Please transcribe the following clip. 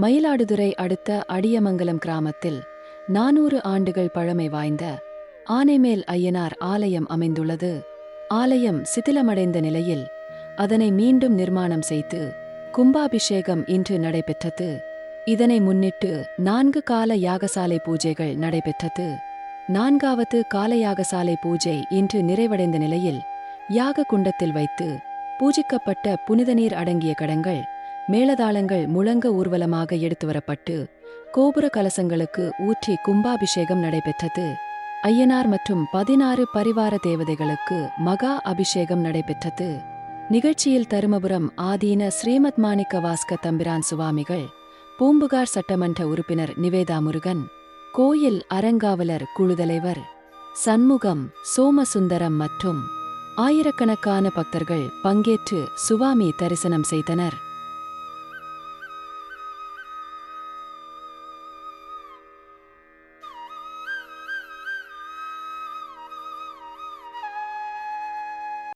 மயிலாடுதுறை அடுத்த அடியமங்கலம் கிராமத்தில் நானூறு ஆண்டுகள் பழமை வாய்ந்த ஆனைமேல் ஐயனார் ஆலயம் அமைந்துள்ளது. ஆலயம் சிதிலமடைந்த நிலையில் அதனை மீண்டும் நிர்மாணம் செய்து கும்பாபிஷேகம் இன்று நடைபெற்றது. இதனை முன்னிட்டு நான்கு கால யாகசாலை பூஜைகள் நடைபெற்றது. நான்காவது கால யாகசாலை பூஜை இன்று நிறைவடைந்த நிலையில் யாக குண்டத்தில் வைத்து பூஜிக்கப்பட்ட புனித நீர் அடங்கிய கடங்கள் மேளதாளங்கள் முழங்க ஊர்வலமாக எடுத்து வரப்பட்டு கோபுர கலசங்களுக்கு ஊற்றி கும்பாபிஷேகம் நடைபெற்றது. ஐயனார் மற்றும் பதினாறு பரிவார தேவதைகளுக்கு மகா அபிஷேகம் நடைபெற்றது. நிகழ்ச்சியில் தருமபுரம் ஆதீன ஸ்ரீமத் மாணிக்க வாஸ்க தம்பிரான் சுவாமிகள் பூம்புகார் சட்டமன்ற உறுப்பினர் நிவேதா முருகன் கோயில் அறங்காவலர் குழுதலைவர் சண்முகம் சோமசுந்தரம் மற்றும் ஆயிரக்கணக்கான பக்தர்கள் பங்கேற்று சுவாமி தரிசனம் செய்தனர்.